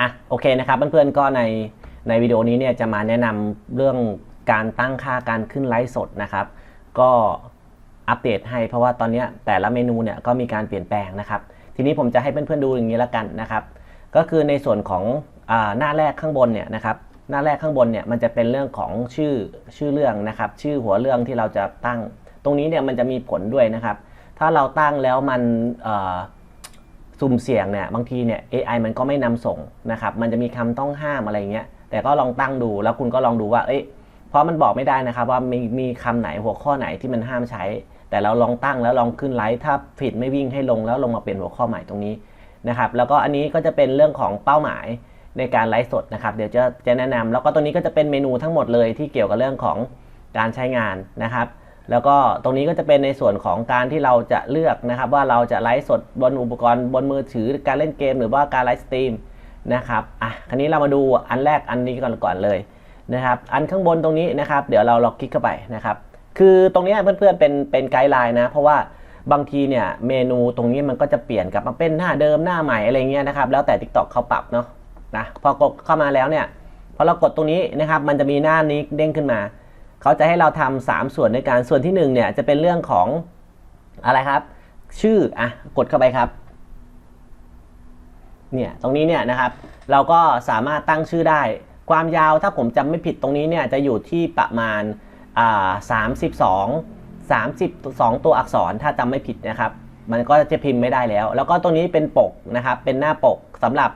อะโอเคนะครับเพื่อนๆก็ในในวิดีโอนี้เนี่ยจะมาแนะนำเรื่องการตั้งค่าการขึ้นไลฟ์สดนะครับ ก็อัปเดตให้เพราะว่าตอนนี้แต่ละเมนูเนี่ยก็มีการเปลี่ยนแปลงนะครับ ทีนี้ผมจะให้เพื่อนๆดูอย่างนี้ละกันนะครับ ก็คือในส่วนของอหน้าแรกข้างบนเนี่ยนะครับหน้าแรกข้างบนเนี่ยมันจะเป็นเรื่องของชื่อชื่อเรื่องนะครับ ชื่อหัวเรื่องที่เราจะตั้ง ตรงนี้เนี่ยมันจะมีผลด้วยนะครับ ถ้าเราตั้งแล้วมันอ สุ่มเสี่ยงเนี่ยบางทีเนี่ย AI มันก็ไม่นำส่งนะครับมันจะมีคำต้องห้ามอะไรเงี้ยแต่ก็ลองตั้งดูแล้วคุณก็ลองดูว่าเอ้ยเพราะมันบอกไม่ได้นะครับว่ามีมีคำไหนหัวข้อไหนที่มันห้ามใช้ แต่เราลองตั้งแล้วลองขึ้นไลฟ์ถ้าผิดไม่วิ่งให้ลงแล้วลงมาเปลี่ยนหัวข้อใหม่ตรงนี้นะครับแล้วก็อันนี้ก็จะเป็นเรื่องของเป้าหมายในการไลฟ์สดนะครับเดี๋ยวจะจะแนะนำแล้วก็ตัวนี้ก็จะเป็นเมนูทั้งหมดเลยที่เกี่ยวกับเรื่องของการใช้งานนะครับ แล้วก็ตรงนี้ก็จะเป็นในส่วนของการที่เราจะเลือกนะครับ ว่าเราจะไลฟ์สดบนอุปกรณ์บนมือถือการเล่นเกม หรือว่าการไลฟ์สตรีมนะครับอะคราวนี้เรามาดูอันแรกอันนี้ก่อนก่อนเลยนะครับ อันข้างบนตรงนี้นะครับ เดี๋ยวเราลองคลิกเข้าไปนะครับ คือตรงนี้เพื่อนๆเป็นเป็นไกด์ไลน์นะ เพราะว่าบางทีเนี่ยเมนูตรงนี้มันก็จะเปลี่ยนกลับมาเป็นหน้าเดิมหน้าใหม่อะไรเงี้ยนะครับ แล้วแต่ TikTok เขาปรับเนาะนะพอกดเข้ามาแล้วเนี่ยพอเรากดตรงนี้นะครับ มันจะมีหน้านี้เด้งขึ้นมา เขาจะให้เราทำสามส่วนในการส่วนที่หนึ่งเนี่ยจะเป็นเรื่องของอะไรครับ ชื่ออะกดเข้าไปครับเนี่ยตรงนี้เนี่ยนะครับ เราก็สามารถตั้งชื่อได้ ความยาวถ้าผมจำไม่ผิดตรงนี้เนี่ยจะอยู่ที่ประมาณอ่าสามสิบสองสามสิบสองตัวอักษรถ้าจำไม่ผิดนะครับ มันก็จะพิมพ์ไม่ได้แล้ว แล้วก็ตรงนี้เป็นปกนะครับ เป็นหน้าปกสำหรับ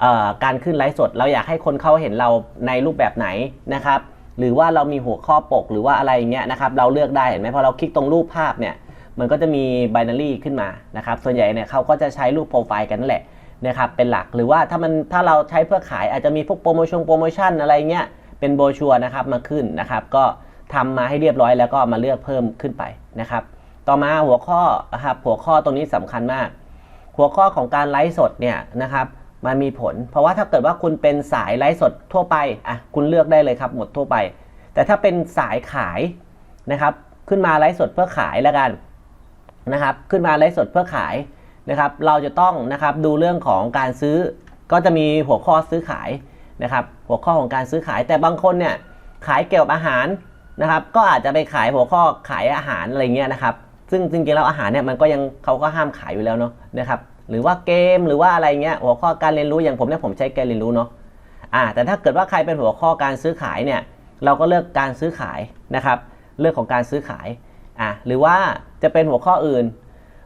เอ่อการขึ้นไลฟ์สด เราอยากให้คนเขาเห็นเราในรูปแบบไหนนะครับ หรือว่าเรามีหัวข้อปกหรือว่าอะไรอย่างเงี้ยนะครับเราเลือกได้เห็นไหมพอเราคลิกตรงรูปภาพเนี่ยมันก็จะมี binary ขึ้นมานะครับส่วนใหญ่เนี่ยเขาก็จะใช้รูปโปรไฟล์กันนั่นแหละนะครับเป็นหลักหรือว่าถ้ามันถ้าเราใช้เพื่อขายอาจจะมีพวกโปรโมชั่นโปรโมชั่นอะไรเงี้ยเป็นโบชัวนะครับมาขึ้นนะครับก็ทำมาให้เรียบร้อยแล้วก็มาเลือกเพิ่มขึ้นไปนะครับต่อมาหัวข้อนะครับหัวข้อตรงนี้สำคัญมาก หัวข้อของการไลฟ์สดเนี่ยนะครับ มันมีผล เพราะว่าถ้าเกิดว่าคุณเป็นสายไลฟ์สดทั่วไปอะคุณเลือกได้เลยครับหมดทั่วไป แต่ถ้าเป็นสายขายนะครับ ขึ้นมาไลฟ์สดเพื่อขายแล้วกันนะครับ ขึ้นมาไลฟ์สดเพื่อขายนะครับ เราจะต้องนะครับดูเรื่องของการซื้อ ก็จะมีหัวข้อซื้อขายนะครับ หัวข้อของการซื้อขาย แต่บางคนเนี่ยขายเกี่ยวกับอาหารนะครับ ก็อาจจะไปขายหัวข้อขายอาหารอะไรเงี้ยนะครับ ซึ่งจริงๆแล้วอาหารเนี่ยมันก็ยังเขาก็ห้ามขายอยู่แล้วเนาะนะครับ หรือว่าเกมหรือว่าอะไรเงี้ยหัวข้อการเรียนรู้อย่างผมเนี่ยผมใช้การเรียนรู้เนาะอ่าแต่ถ้าเกิดว่าใครเป็นหัวข้อการซื้อขายเนี่ยเราก็เลือกการซื้อขายนะครับเรื่องของการซื้อขายอะหรือว่าจะเป็นหัวข้ออื่น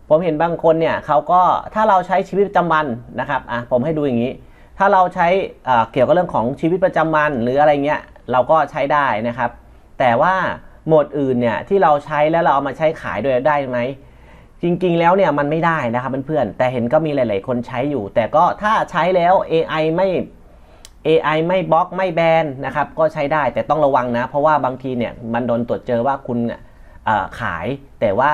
ผมเห็นบางคนเนี่ยเขาก็ถ้าเราใช้ชีวิตประจำวันนะครับอะผมให้ดูอย่างนี้ ถ้าเราใช้อ่าเกี่ยวกับเรื่องของชีวิตประจำวันหรืออะไรเงี้ยเราก็ใช้ได้นะครับ แต่ว่าหมวดอื่นเนี่ยที่เราใช้แล้วเราเอามาใช้ขายด้วยได้ไหม จริง ๆ แล้วเนี่ยมันไม่ได้นะครับเพื่อนๆแต่เห็นก็มีหลาย ๆ คนใช้อยู่ แต่ก็ถ้าใช้แล้ว AI ไม่ AI ไม่บล็อกไม่แบนนะครับก็ใช้ได้แต่ต้องระวังนะ เพราะว่าบางทีเนี่ยมันโดนตรวจเจอว่าคุณขาย แต่ว่า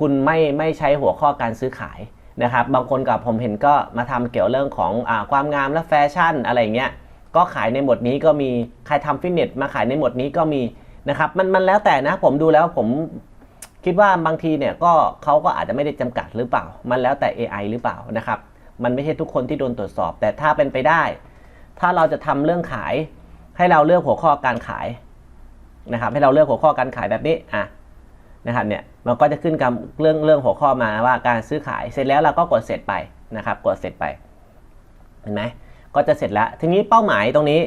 คุณไม่ไม่ใช้หัวข้อการซื้อขายนะครับ บางคนกับผมเห็นก็มาทำเกี่ยวเรื่องของอความงามและแฟชั่นอะไรเงี้ยก็ขายในหมดนี้ก็มีใครทำฟิตเนสมาขายในหมดนี้ก็มีนะครับมันมันแล้วแต่นะผมดูแล้วผม คิดว่าบางทีเนี่ยก็เขาก็อาจจะไม่ได้จำกัดหรือเปล่า มันแล้วแต่ AI หรือเปล่านะครับ มันไม่ใช่ทุกคนที่โดนตรวจสอบ แต่ถ้าเป็นไปได้ ถ้าเราจะทำเรื่องขายให้เราเลือกหัวข้อการขายนะครับ ให้เราเลือกหัวข้อการขายแบบนี้อะนะครับเนี่ยมันก็จะขึ้นกับเรื่องเรื่องหัวข้อมาว่าการซื้อขายเสร็จแล้วเราก็กดเสร็จไปนะครับ กดเสร็จไปเห็นไหมก็จะเสร็จแล้วทีนี้เป้าหมายตรงนี้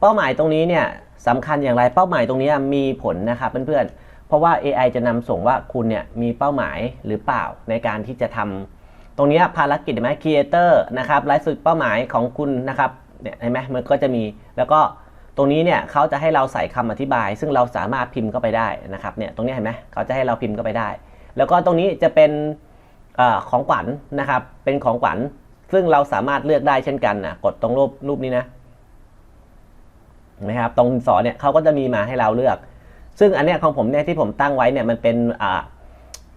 เป้าหมายตรงนี้เนี่ยสำคัญอย่างไรเป้าหมายตรงนี้มีผลนะครับเพื่อนๆ เพราะว่า AI จะนำส่งว่าคุณเนี่ยมีเป้าหมายหรือเปล่าในการที่จะทำตรงนี้ภารกิจเห็นไหมครีเอเตอร์นะครับไลฟ์สุดเป้าหมายของคุณนะครับเนี่ยเห็นไหมมันก็จะมีแล้วก็ตรงนี้เนี่ยเขาจะให้เราใส่คำอธิบาย ซึ่งเราสามารถพิมพ์เข้าไปได้นะครับเนี่ยตรงนี้เห็นไหมเขาจะให้เราพิมพ์เข้าไปได้ แล้วก็ตรงนี้จะเป็นออของขวัญนะครับเป็นของขวัญซึ่งเราสามารถเลือกได้เช่นกันนะกดตรงรูปรูปนี้นะนะครับตรงสอนเนี่ยเขาก็จะมีมาให้เราเลือก ซึ่งอันเนี้ยของผมเนี่ยที่ผมตั้งไว้เนี่ยมันเป็น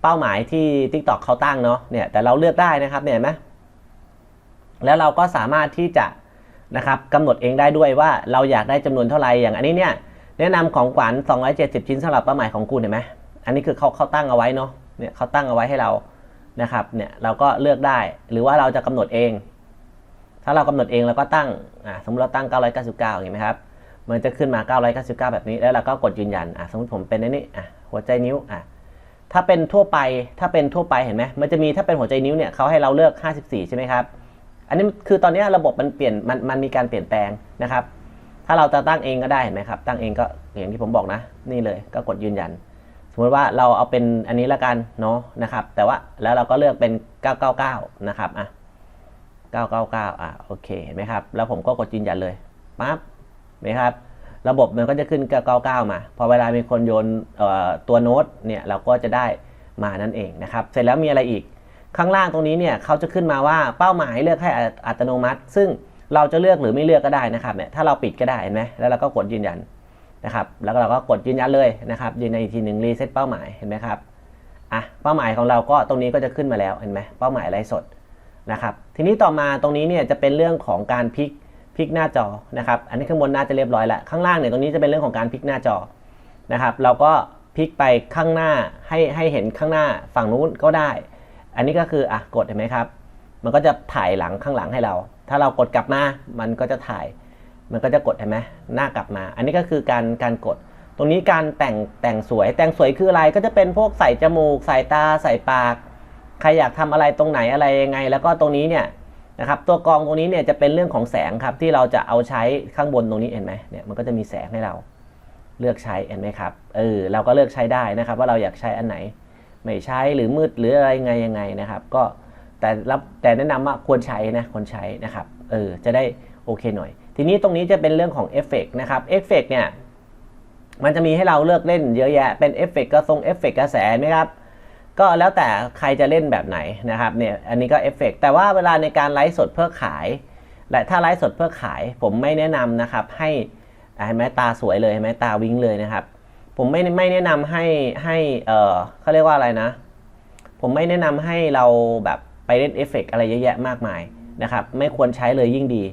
เป้าหมายที่ TikTok เขาตั้งเนาะเนี่ยแต่เราเลือกได้นะครับเนี่ยเห็นไหมแล้วเราก็สามารถที่จะนะครับกำหนดเองได้ด้วยว่าเราอยากได้จำนวนเท่าไหร่อย่างอันนี้เนี่ยแนะนำของขวัญ270 ชิ้นสำหรับเป้าหมายของคุณเห็นไหมอันนี้คือเขาเขาตั้งเอาไว้เนาะเนี่ยเขาตั้งเอาไว้ให้เรานะครับเนี่ยเราก็เลือกได้หรือว่าเราจะกำหนดเอง ถ้าเรากำหนดเองเราก็ตั้งอ่าสมมติเราตั้ง 999เห็นไหมครับ มันจะขึ้นมา 999 แบบนี้ แล้วเราก็กดยืนยันอะสมมติผมเป็นอันนี้อะหัวใจนิ้วอะถ้าเป็นทั่วไปถ้าเป็นทั่วไปเห็นไหมมันจะมีถ้าเป็นหัวใจนิ้วเนี่ยเขาให้เราเลือก 54 ใช่ไหมครับ อันนี้คือตอนนี้ระบบมันเปลี่ยนมันมันมีการเปลี่ยนแปลงนะครับ ถ้าเราจะตั้งเองก็ได้เห็นไหมครับ ตั้งเองก็อย่างที่ผมบอกนะ นี่เลยก็กดยืนยัน สมมติว่าเราเอาเป็นอันนี้ละกันเนาะนะครับ แต่ว่าแล้วเราก็เลือกเป็น 999 นะครับอะ999 อะโอเคเห็นไหมครับ แล้วผมก็กดยืนยันเลยปั๊บ นไหมครับระบบมันก็จะขึ้น 99 มา พอเวลามีคนโยนตัวโน้ตเนี่ยเราก็จะได้มานั่นเองนะครับ เสร็จแล้วมีอะไรอีก ข้างล่างตรงนี้เนี่ยเขาจะขึ้นมาว่าเป้าหมายเลือกให้อัตอัตโนมัติ ซึ่งเราจะเลือกหรือไม่เลือกก็ได้นะครับเนี่ยถ้าเราปิดก็ได้เห็นไหมแล้วเราก็กดยืนยันนะครับ แล้วเราก็กดยืนยันเลยนะครับยืนยันอีกทีหนึ่งรีเซ็ตเป้าหมายเห็นไหมครับอะเป้าหมายของเราก็ตรงนี้ก็จะขึ้นมาแล้วเห็นไหมเป้าหมายไลฟ์สดนะครับ ทีนี้ต่อมาตรงนี้เนี่ยจะเป็นเรื่องของการพลิก พลิกหน้าจอนะครับ อันนี้ข้างบนน่าจะเรียบร้อยแล้ว ข้างล่างเนี่ยตรงนี้จะเป็นเรื่องของการพลิกหน้าจอนะครับ เราก็พลิกไปข้างหน้าให้ให้เห็นข้างหน้าฝั่งนู้นก็ได้ อันนี้ก็คืออะกดเห็นไหมครับ มันก็จะถ่ายหลังข้างหลังให้เรา ถ้าเรากดกลับมา มันก็จะถ่าย มันก็จะกดเห็นไหมหน้ากลับมา อันนี้ก็คือการการกด ตรงนี้การแต่งแต่งสวย แต่งสวยคืออะไรก็จะเป็นพวกใส่จมูก ใส่ตา ใส่ปาก ใครอยากทำอะไรตรงไหนอะไรยังไง แล้วก็ตรงนี้เนี่ย นะครับตัวกรองตรงนี้เนี่ยจะเป็นเรื่องของแสงครับที่เราจะเอาใช้ข้างบนตรงนี้เห็นไหมเนี่ยมันก็จะมีแสงให้เราเลือกใช้เห็นไหมครับเออเราก็เลือกใช้ได้นะครับ ว่าเราอยากใช้อันไหน ไม่ใช้หรือมืดหรืออะไรไงยังไงนะครับ ก็แต่รับแต่แนะนำว่าควรใช้นะควรใช้นะครับเออจะได้โอเคหน่อย ทีนี้ตรงนี้จะเป็นเรื่องของเอฟเฟกนะครับเอฟเฟกเนี่ยมันจะมีให้เราเลือกเล่นเยอะแยะเป็นเอฟเฟกกระทรงเอฟเฟกกระแสไหมครับ ก็แล้วแต่ใครจะเล่นแบบไหนนะครับเนี่ยอันนี้ก็เอฟเฟกแต่ว่าเวลาในการไลฟ์สดเพื่อขาย และถ้าไลฟ์สดเพื่อขาย ผมไม่แนะนำนะครับให้อะเห็นไหมตาสวยเลยเห็นไหมตาวิ้งเลยนะครับ ผมไม่ไม่แนะนำให้ให้เออเขาเรียกว่าอะไรนะ ผมไม่แนะนำให้เราแบบไปเล่นเอฟเฟกต์อะไรเยอะแยะมากมายนะครับ ไม่ควรใช้เลยยิ่งดี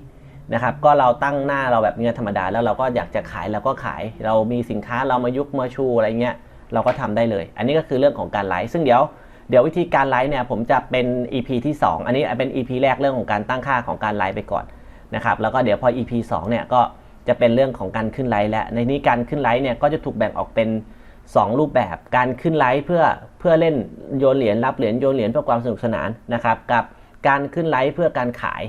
นะครับ ก็เราตั้งหน้าเราแบบเนี้ยธรรมดาแล้วเราก็อยากจะขายเราก็ขาย เรามีสินค้าเรามายุกมาชูอะไรเงี้ย เราก็ทำได้เลย อันนี้ก็คือเรื่องของการไลฟ์ซึ่งเดี๋ยวเดี๋ยววิธีการไลฟ์เนี่ยผมจะเป็น EP ที่ 2 อันนี้เป็น EP แรกเรื่องของการตั้งค่าของการไลฟ์ไปก่อนนะครับแล้วก็เดี๋ยวพอ EP 2เนี่ยก็จะเป็นเรื่องของการขึ้นไลฟ์และในนี้การขึ้นไลฟ์เนี่ยก็จะถูกแบ่งออกเป็น 2 รูปแบบการขึ้นไลฟ์เพื่อเพื่อเล่นโยนเหรียญรับเหรียญโยนเหรียญเพื่อความสนุกสนานนะครับกับการขึ้นไลฟ์เพื่อการขาย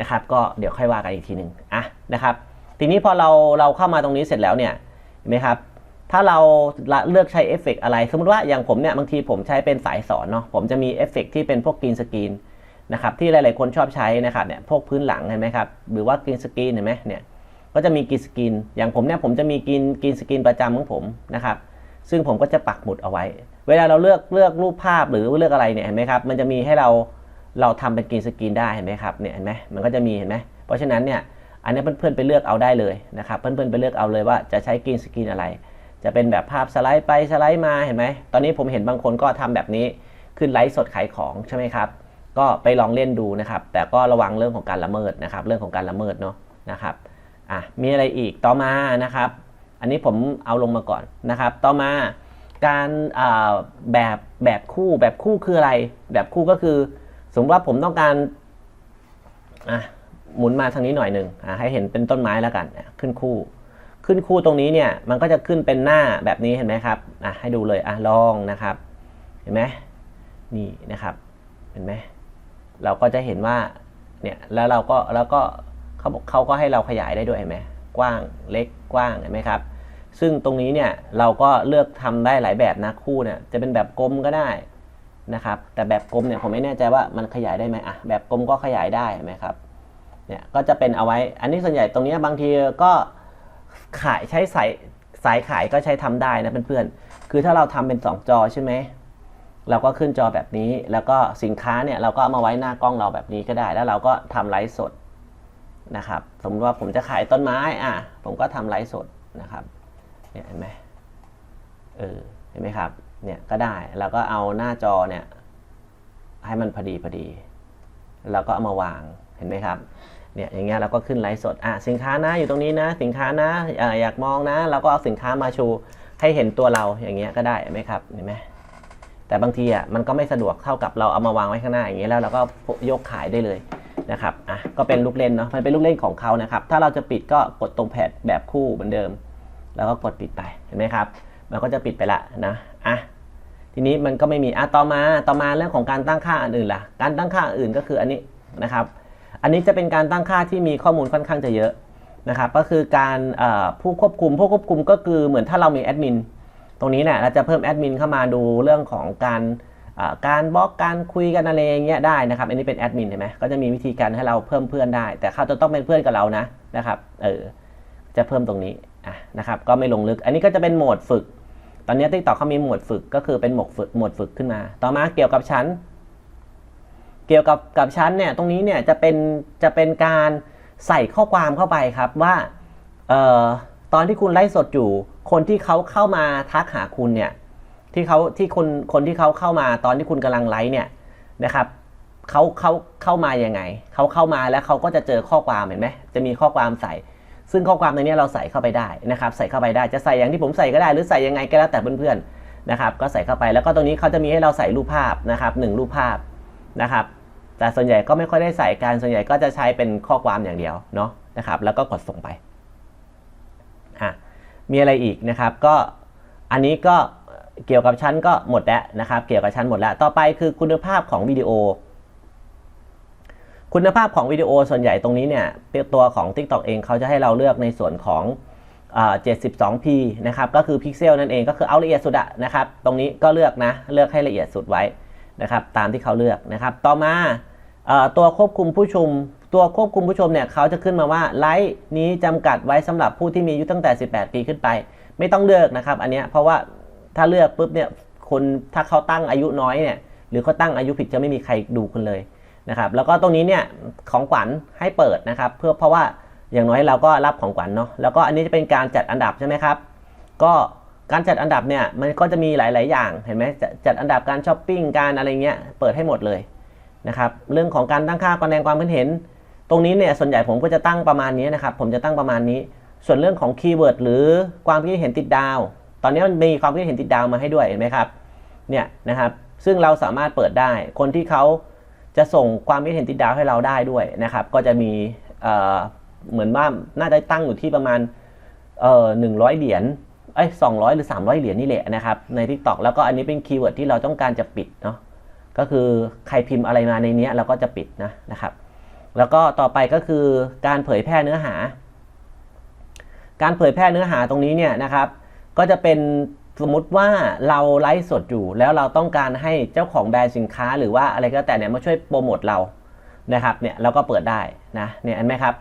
นะครับก็เดี๋ยวค่อยว่ากันอีกทีหนึ่งอะนะครับทีนี้พอเราเราเข้ามาตรงนี้เสร็จแล้วเนี่ยเห็นไหมครับ ถ้าเราเลือกใช้เอฟเฟกอะไร สมมติว่าอย่างผมเนี่ยบางทีผมใช้เป็นสายสอนเนาะผมจะมีเอฟเฟกที่เป็นพวกกรีนสกรีนนะครับที่หลาย ๆ คนชอบใช้นะครับเนี่ยพวกพื้นหลังเห็นไหมครับหรือว่ากรีนสกรีนเห็นไหมเนี่ยก็จะมีกรีนสกรีนอย่างผมเนี่ยผมจะมีกรีนกรีนสกรีนประจำของผมนะครับซึ่งผมก็จะปักหมุดเอาไว้ เวลาเราเลือกเลือกรูปภาพหรือเลือกอะไรเนี่ยเห็นไหมครับมันจะมีให้เราเราทำเป็นกรีนสกรีนได้เห็นไหมครับเนี่ยเห็นไหมมันก็จะมีเห็นไหมเพราะฉะนั้นเนี่ยอันนี้เพื่อนๆไปเลือกเอาได้เลยนะครับเพื่อนๆไปเลือกเอาเลยว่าจะใช้กรีนสกรีนอะไร จะเป็นแบบภาพสไลด์ไปสไลด์มาเห็นไหม ตอนนี้ผมเห็นบางคนก็ทำแบบนี้ขึ้นไลฟ์สดขายของใช่ไหมครับ ก็ไปลองเล่นดูนะครับ แต่ก็ระวังเรื่องของการละเมิดนะครับ เรื่องของการละเมิดเนาะนะครับอะมีอะไรอีกต่อมานะครับ อันนี้ผมเอาลงมาก่อนนะครับ ต่อมาการแบบแบบคู่แบบคู่คืออะไร แบบคู่ก็คือ สมมติว่าผมต้องการอะหมุนมาทางนี้หน่อยหนึ่งอะให้เห็นเป็นต้นไม้แล้วกันขึ้นคู่ ขึ้นคู่ตรงนี้เนี่ยมันก็จะขึ้นเป็นหน้าแบบนี้เห็นไหมครับอะให้ดูเลยอะลองนะครับ เห็นไหมนี่นะครับเห็นไหมเราก็จะเห็นว่าเนี่ยแล้วเราก็แล้วก็เขาเขาก็ให้เราขยายได้ด้วยเห็นไหมกว้างเล็กกว้างเห็นไหมครับ ซึ่งตรงนี้เนี่ยเราก็เลือกทำได้หลายแบบนะคู่เนี่ยจะเป็นแบบกลมก็ได้นะครับ แต่แบบกลมเนี่ยผมไม่แน่ใจว่ามันขยายได้ไหมอะแบบกลมก็ขยายได้เห็นไหมครับเนี่ยก็จะเป็นเอาไว้ อันนี้ส่วนใหญ่ตรงนี้บางทีก็ ขายใช้สายสายขายก็ใช้ทำได้นะเพื่อนๆ คือถ้าเราทำเป็น 2 จอใช่ไหม เราก็ขึ้นจอแบบนี้ แล้วก็สินค้าเนี่ยเราก็เอามาไว้หน้ากล้องเราแบบนี้ก็ได้ แล้วเราก็ทำไลฟ์สดนะครับ สมมติว่าผมจะขายต้นไม้ อะ ผมก็ทำไลฟ์สดนะครับ เนี่ยเห็นไหมเออ เห็นไหมครับ เนี่ยก็ได้ เราก็เอาหน้าจอเนี่ยให้มันพอดีพอดี แล้วก็เอามาวาง เห็นไหมครับ เนี่ยอย่างเงี้ยเราก็ขึ้นไลฟ์สดอะสินค้านะอยู่ตรงนี้นะ สินค้านะออยากมองนะ เราก็เอาสินค้ามาชูให้เห็นตัวเราอย่างเงี้ยก็ได้ไหมครับเห็นไหมแต่บางทีอะมันก็ไม่สะดวกเท่ากับเราเอามาวางไว้ข้างหน้าอย่างเงี้ยแล้วเราก็ยกขายได้เลยนะครับอะก็เป็นลูกเล่นเนาะมันเป็นลูกเล่นของเขานะครับ ถ้าเราจะปิดก็กดตรงแพดแบบคู่เหมือนเดิม แล้วก็กดปิดไปเห็นไหมครับ มันก็จะปิดไปละนะอะทีนี้มันก็ไม่มีอะต่อมาต่อมาเรื่องของการตั้งค่าอันอื่นล่ะ การตั้งค่าอื่นก็คืออันนี้นะครับ อันนี้จะเป็นการตั้งค่าที่มีข้อมูลค่อนข้างจะเยอะนะครับก็คือการผู้ควบคุมผู้ควบคุมก็คือเหมือนถ้าเรามีแอดมินตรงนี้เนี่ยเราจะเพิ่มแอดมินเข้ามาดูเรื่องของการการบล็อกการคุยกันอะไรอย่างเงี้ยได้นะครับ อันนี้เป็นแอดมินเห็นไหมก็จะมีวิธีการให้เราเพิ่มเพื่อนได้ แต่เขาจะต้องเป็นเพื่อนกับเรานะนะครับเออจะเพิ่มตรงนี้ะนะครับก็ไม่ลงลึก อันนี้ก็จะเป็นโหมดฝึก ตอนนี้ TikTok เขามีโหมดฝึกก็คือเป็นโหมดฝึกโหมดฝึกขึ้นมา ต่อมาเกี่ยวกับชั้น กี่ยวกับกับชั้นเนี่ยตรงนี้เนี่ยจะเป็นจะเป็นการใส่ข้อความเข้าไปครับว่าเอ่อตอนที่คุณไลฟ์สดอยู่ คนที่เขาเข้ามาทักหาคุณเนี่ยที่เขาที่คนคนที่เขาเข้ามาตอนที่คุณกำลังไลฟ์เนี่ยนะครับเขาเขาเข้ามายังไงเขาเข้ามาแล้วเขาก็จะเจอข้อความเห็นไหมจะมีข้อความใส่ ซึ่งข้อความในนี้เราใส่เข้าไปได้นะครับ ใส่เข้าไปได้จะใส่อย่างที่ผมใส่ก็ได้ หรือใส่ยังไงก็แล้วแต่เพื่อนๆนะครับ ก็ใส่เข้าไปแล้วก็ตรงนี้เขาจะมีให้เราใส่รูปภาพนะครับหนึ่งรูปภาพนะครับ แต่ส่วนใหญ่ก็ไม่ค่อยได้ใส่การส่วนใหญ่ก็จะใช้เป็นข้อความอย่างเดียวเนาะนะครับ แล้วก็กดส่งไปอะมีอะไรอีกนะครับก็อันนี้ก็เกี่ยวกับชั้นก็หมดแล้วนะครับ เกี่ยวกับชั้นหมดแล้ว ต่อไปคือคุณภาพของวิดีโอ คุณภาพของวิดีโอส่วนใหญ่ตรงนี้เนี่ยตัวของ TikTok เองเขาจะให้เราเลือกในส่วนของอ่า 72p นะครับ ก็คือพิกเซลนั่นเองก็คือเอาละเอียดสุดอะนะครับ ตรงนี้ก็เลือกนะ เลือกให้ละเอียดสุดไว้นะครับ ตามที่เขาเลือกนะครับ ต่อมา ตัวควบคุมผู้ชม ตัวควบคุมผู้ชมเนี่ยเขาจะขึ้นมาว่าไลฟ์นี้จำกัดไว้สำหรับผู้ที่มีอายุตั้งแต่ 18 ปีขึ้นไป ไม่ต้องเลือกนะครับ อันเนี้ยเพราะว่าถ้าเลือกปุ๊บเนี่ยคนถ้าเขาตั้งอายุน้อยเนี่ยหรือเขาตั้งอายุผิดจะไม่มีใครดูคุณเลยนะครับแล้วก็ตรงนี้เนี่ยของขวัญให้เปิดนะครับ เพื่อเพราะว่าอย่างน้อยเราก็รับของขวัญเนาะแล้วก็อันนี้จะเป็นการจัดอันดับใช่ไหมครับ ก็การจัดอันดับเนี่ยมันก็จะมีหลาย ๆ อย่างเห็นไหมจ,จัดอันดับการช้อปปิ้งการอะไรเงี้ยเปิดให้หมดเลย นะครับเรื่องของการตั้งค่าคะแนนความคิดเห็น ตรงนี้เนี่ยส่วนใหญ่ผมก็จะตั้งประมาณนี้นะครับผมจะตั้งประมาณนี้ ส่วนเรื่องของคีย์เวิร์ดหรือความคิดเห็นติดดาว ตอนนี้มันมีความคิดเห็นติดดาวมาให้ด้วยเห็นไหมครับเนี่ยนะครับซึ่งเราสามารถเปิดได้ คนที่เขาจะส่งความคิดเห็นติดดาวให้เราได้ด้วยนะครับก็จะมีเเหมือนว่าน่าจะตั้งอยู่ที่ประมาณเอ่อหนึ่งร้อยเหรียญเอ้ยสองร้อยหรือสามร้อยเหรียญนี่แหละนะครับใน Tik t o อกแล้วก็อันนี้เป็นคีย์เวิร์ดที่เราต้องการจะปิดเนาะ ก็คือใครพิมพ์อะไรมาในนี้เราก็จะปิดนะนะครับ แล้วก็ต่อไปก็คือการเผยแพร่เนื้อหา การเผยแพร่เนื้อหาตรงนี้เนี่ยนะครับ ก็จะเป็นสมมติว่าเราไลฟ์สดอยู่ แล้วเราต้องการให้เจ้าของแบรนด์สินค้า หรือว่าอะไรก็แล้วแต่เนี่ยมาช่วยโปรโมทเรานะครับเนี่ยเราก็เปิดได้นะเนี่ยเห็นไหมครับ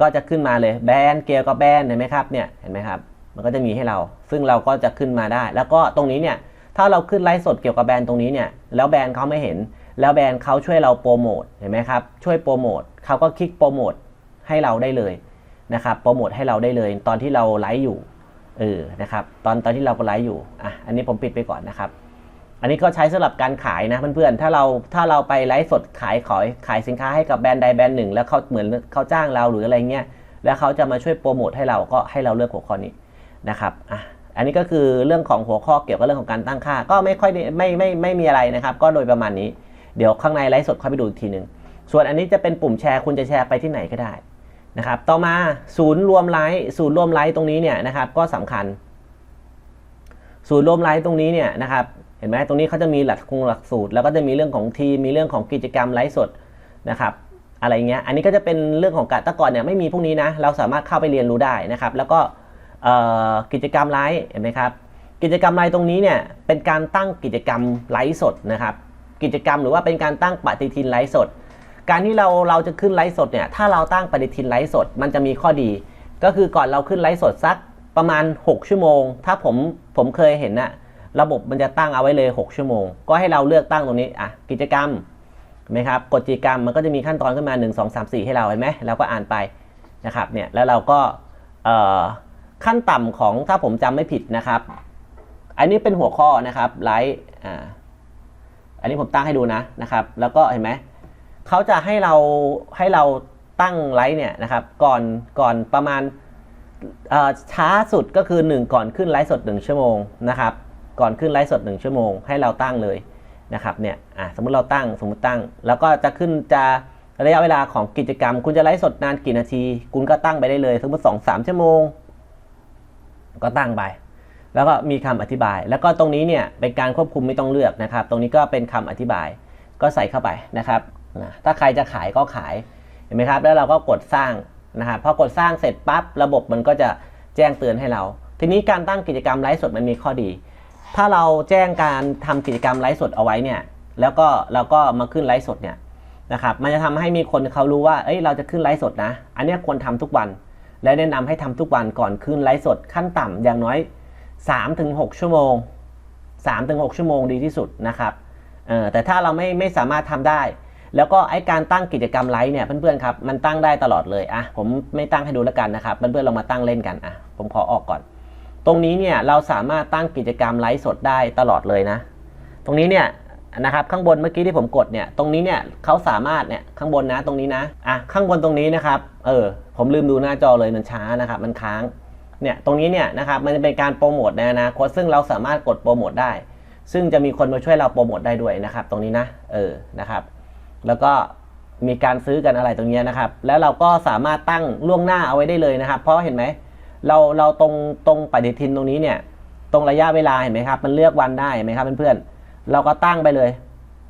ก็จะขึ้นมาเลยแบรนด์เกี่ยวกับแบรนด์เห็นไหมครับเนี่ยเห็นไหมครับมันก็จะมีให้เรา ซึ่งเราก็จะขึ้นมาได้ แล้วก็ตรงนี้เนี่ย ถ้าเราขึ้นไลฟ์สดเกี่ยวกับแบรนด์ตรงนี้เนี่ยแล้วแบรนด์เขาไม่เห็น แล้วแบรนด์เขาช่วยเราโปรโมทเห็นไหมครับช่วยโปรโมทเขาก็คลิกโปรโมทให้เราได้เลยนะครับโปรโมทให้เราได้เลย ตอนที่เราไลฟ์อยู่เออนะครับตอนตอนที่เราไลฟ์อยู่อะอันนี้ผมปิดไปก่อนนะครับ อันนี้ก็ใช้สำหรับการขายนะเพื่อนๆถ้าเราถ้าเราไปไลฟ์สดขายขายขายสินค้าให้กับแบรนด์ใดแบรนด์หนึ่ง แล้วเขาเหมือนเขาจ้างเราหรืออะไรเงี้ยแล้วเขาจะมาช่วยโปรโมทให้เราก็ให้เราเลือกหัวข้อนี้นะครับอะ อันนี้ก็คือเรื่องของหัวข้อเกี่ยวกับเรื่องของการตั้งค่า ก็ไม่ค่อยได้ไม่ไม่ไม่มีอะไรนะครับ ก็โดยประมาณนี้ เดี๋ยวข้างในไลฟ์สดค่อยไปดูอีกทีหนึ่งส่วนอันนี้จะเป็นปุ่มแชร์คุณจะแชร์ไปที่ไหนก็ได้นะครับ ต่อมาศูนย์รวมไลฟ์ศูนย์รวมไลฟ์ตรงนี้เนี่ยนะครับ ก็สำคัญ ศูนย์รวมไลฟ์ตรงนี้เนี่ยนะครับเห็นไหมตรงนี้เขาจะมีหลักคงหลักสูตร แล้วก็จะมีเรื่องของทีมมีเรื่องของกิจกรรมไลฟ์สดนะครับอะไรเงี้ย อันนี้ก็จะเป็นเรื่องของการตะก่อนเนี่ยไม่มีพวกนี้นะ เราสามารถเข้าไปเรียนรู้ได้นะครับ แล้วก็ กิจกรรมไลฟ์เห็นไหมครับ กิจกรรมไลฟ์ตรงนี้เนี่ยเป็นการตั้งกิจกรรมไลฟ์สดนะครับ กิจกรรมหรือว่าเป็นการตั้งปฏิทินไลฟ์สด การที่เราเราจะขึ้นไลฟ์สดเนี่ยถ้าเราตั้งปฏิทินไลฟ์สดมันจะมีข้อดี ก็คือก่อนเราขึ้นไลฟ์สดสักประมาณ 6 ชั่วโมง ถ้าผมผมเคยเห็นนะระบบมันจะตั้งเอาไว้เลย 6 ชั่วโมง ก็ให้เราเลือกตั้งตรงนี้อะกิจกรรมเห็นไหมครับกดกิจกรรมมันก็จะมีขั้นตอนขึ้นมา 1 2 3 4 ให้เราเห็นไหมเราก็อ่านไปนะครับเนี่ยแล้วเราก็เอ่อ ขั้นต่ำของถ้าผมจำไม่ผิดนะครับ อันนี้เป็นหัวข้อนะครับไลฟ์อ่าอันนี้ผมตั้งให้ดูนะนะครับ แล้วก็เห็นไหมเขาจะให้เราให้เราตั้งไลฟ์เนี่ยนะครับก่อนก่อนประมาณช้าสุดก็คือ 1 ก่อนขึ้นไลฟ์สด 1 ชั่วโมงนะครับก่อนขึ้นไลฟ์สด 1 ชั่วโมง ให้เราตั้งเลยนะครับเนี่ยสมมุติเราตั้งสมมุติตั้ง แล้วก็จะขึ้นจะระยะเวลาของกิจกรรม คุณจะไลฟ์สดนานกี่นาที คุณก็ตั้งไปได้เลย สมมติสองสามชั่วโมง ก็ตั้งไป แล้วก็มีคำอธิบาย แล้วก็ตรงนี้เนี่ยเป็นการควบคุมไม่ต้องเลือกนะครับ ตรงนี้ก็เป็นคำอธิบายก็ใส่เข้าไปนะครับนะถ้าใครจะขายก็ขายเห็นไหมครับ แล้วเราก็กดสร้างนะครับพอกดสร้างเสร็จปั๊บระบบมันก็จะแจ้งเตือนให้เรา ทีนี้การตั้งกิจกรรมไลฟ์สดมันมีข้อดี ถ้าเราแจ้งการทำกิจกรรมไลฟ์สดเอาไว้เนี่ยแล้วก็เราก็มาขึ้นไลฟ์สดเนี่ยนะครับมันจะทำให้มีคนเขารู้ว่าเอ้ยเราจะขึ้นไลฟ์สดนะ อันนี้ควรทำทุกวัน และแนะนำให้ทำทุกวันก่อนขึ้นไลฟ์สดขั้นต่ำอย่างน้อย 3-6 ชั่วโมง 3-6 ชั่วโมงดีที่สุดนะครับแต่ถ้าเราไม่ไม่สามารถทำได้ แล้วก็ไอการตั้งกิจกรรมไลฟ์เนี่ยเพื่อนๆครับมันตั้งได้ตลอดเลยอะผมไม่ตั้งให้ดูแล้วกันนะครับเพื่อนๆลองมาตั้งเล่นกันอะผมขอออกก่อน ตรงนี้เนี่ยเราสามารถตั้งกิจกรรมไลฟ์สดได้ตลอดเลยนะ ตรงนี้เนี่ย นะครับข้างบนเมื่อกี้ที่ผมกดเนี่ยตรงนี้เนี่ยเขาสามารถเนี่ยข้างบนนะตรงนี้นะอะข้างบนตรงนี้นะครับเออผมลืมดูหน้าจอเลยมันช้านะครับมันค้างเนี่ยตรงนี้เนี่ยนะครับมันจะเป็นการโปรโมทในอนาคตซึ่งเราสามารถกดโปรโมทได้ ซึ่งจะมีคนมาช่วยเราโปรโมทได้ด้วยนะครับ ตรงนี้นะเออนะครับแล้วก็มีการซื้อกันอะไรตรงนี้นะครับ แล้วเราก็สามารถตั้งล่วงหน้าเอาไว้ได้เลยนะครับ เพราะเห็นไหมเราเราตรงตรงปฏิทินตรงนี้เนี่ยตรงระยะเวลาเห็นไหมครับ มันเลือกวันได้เห็นไหมครับเพื่อนๆ เราก็ตั้งไปเลย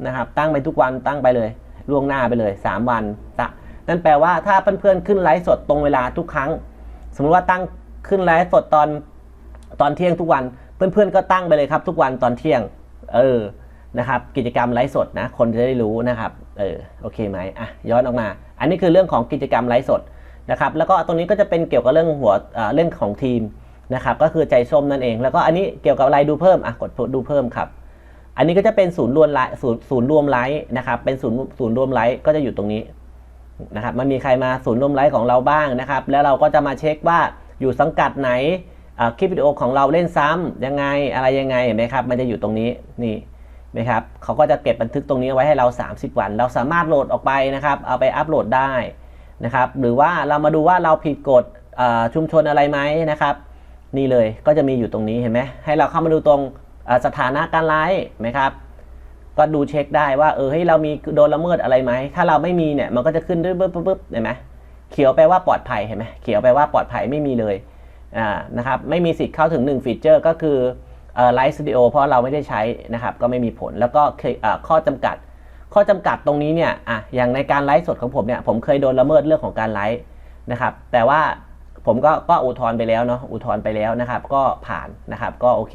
นะครับ ตั้งไปทุกวันตั้งไปเลย ล่วงหน้าไปเลย 3 วันตะนั่นแปลว่าถ้าเพื่อนๆขึ้นไลฟ์สดตรงเวลาทุกครั้ง สมมติว่าตั้งขึ้นไลฟ์สดตอนตอนเที่ยงทุกวัน เพื่อนๆก็ตั้งไปเลยครับ ทุกวันตอนเที่ยง เออนะครับ กิจกรรมไลฟ์สดนะ คนจะได้รู้นะครับ เออโอเคไหมอะย้อนออกมา อันนี้คือเรื่องของกิจกรรมไลฟ์สดนะครับ แล้วก็ตรงนี้ก็จะเป็นเกี่ยวกับเรื่องหัวเเรื่องของทีมนะครับ ก็คือใจส้มนั่นเอง แล้วก็อันนี้เกี่ยวกับอะไรดูเพิ่มอะกดดูเพิ่มครับ อันนี้ก็จะเป็นศูนย์รวมไลฟ์ศูนย์ศูนย์รวมไลฟ์นะครับ เป็นศูนย์ศูนย์รวมไลฟ์ก็จะอยู่ตรงนี้นะครับ มันมีใครมาศูนย์รวมไลฟ์ของเราบ้างนะครับ แล้วเราก็จะมาเช็คว่าอยู่สังกัดไหนคลิปวิดีโอของเราเล่นซ้ำยังไงอะไรยังไงเห็นไหมครับ มันจะอยู่ตรงนี้นี่นะครับเขาก็จะเก็บบันทึกตรงนี้ไว้ให้เรา 30 วัน เราสามารถโหลดออกไปนะครับ เอาไปอัปโหลดได้นะครับ หรือว่าเรามาดูว่าเราผิดกฎเอ่อชุมชนอะไรไหมนะครับ นี่เลยก็จะมีอยู่ตรงนี้เห็นไหมให้เราเข้ามาดูตรง สถานะการไลฟ์ไหมครับ ก็ดูเช็คได้ว่าเออให้ยเรามีโดนละเมิดอะไรไหม ถ้าเราไม่มีเนี่ยมันก็จะขึ้นด้วยปึ๊บปึ๊บเห็นไหมเขียวแปลว่าปลอดภัยเห็นไหมเขียวแปลว่าปลอดภัยไม่มีเลยอ่านะครับไม่มีสิทธิ์เข้าถึง 1 ฟีเจอร์ก็คือไลฟ์สตูดิโอเพราะเราไม่ได้ใช้นะครับก็ไม่มีผลแล้วก็ข้อจำกัด ข้อจำกัดตรงนี้เนี่ยอะอย่างในการไลฟ์สดของผมเนี่ยผมเคยโดนละเมิดเรื่องของการไลฟ์นะครับแต่ว่าผมก็ก็อุทธรณ์ไปแล้วเนาะอุทธรณ์ไปแล้วนะครับ ก็ผ่านนะครับก็โอเค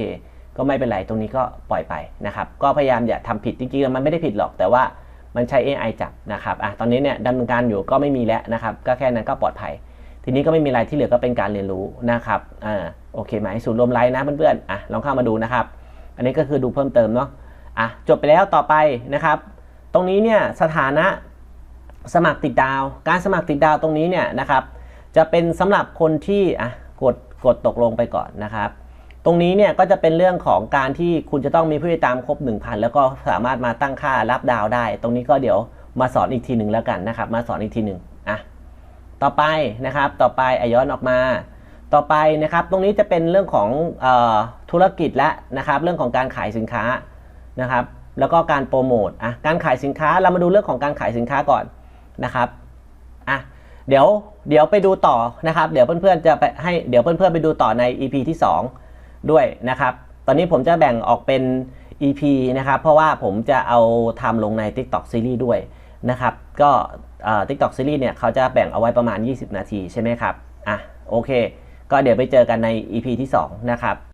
ก็ไม่เป็นไรตรงนี้ก็ปล่อยไปนะครับก็พยายามอย่าทำผิดจริงๆมันไม่ได้ผิดหรอก แต่ว่ามันใช้ AI จับนะครับอะตอนนี้เนี่ยดำเนินการอยู่ก็ไม่มีแล้วนะครับก็แค่นั้นก็ปลอดภัย ทีนี้ก็ไม่มีอะไรที่เหลือก็เป็นการเรียนรู้นะครับอ่าโอเคไหมศูนย์รวมไลน์นะเพื่อนๆอะลองเข้ามาดูนะครับ อันนี้ก็คือดูเพิ่มเติมเนาะอะจบไปแล้วต่อไปนะครับ ตรงนี้เนี่ยสถานะสมัครติดดาว การสมัครติดดาวตรงนี้เนี่ยนะครับ จะเป็นสำหรับคนที่อะกดกดตกลงไปก่อนนะครับ ตรงนี้เนี่ยก็จะเป็นเรื่องของการที่คุณจะต้องมีผู้ติดตามครบ 1,000 แล้วก็สามารถมาตั้งค่ารับดาวได้ ตรงนี้ก็เดี๋ยวมาสอนอีกทีหนึ่งแล้วกันนะครับ มาสอนอีกทีหนึ่งอะต่อไปนะครับ ต่อไปอย้อนออกมา ต่อไปนะครับ ตรงนี้จะเป็นเรื่องของออธุรกิจและนะครับ เรื่องของการขายสินค้านะครับ แล้วก็การโปรโมทอะการขายสินค้าเรามาดูเรื่องของการขายสินค้าก่อนนะครับอะเดี๋ยวเดี๋ยวไปดูต่อนะครับ เดี๋ยวเพื่อนๆจะไปให้เดี๋ยวเพื่อนๆไปดูต่อใน EP ที่ 2 ด้วยนะครับ ตอนนี้ผมจะแบ่งออกเป็น EP นะครับ เพราะว่าผมจะเอาทำลงใน TikTok Series ด้วยนะครับ ก็ทิกตอ TikTok Series เนี่ยเขาจะแบ่งเอาไว้ประมาณ 20 นาทีใช่ไหมครับ อะ โอเค ก็เดี๋ยวไปเจอกันใน EP ที่ 2 นะครับ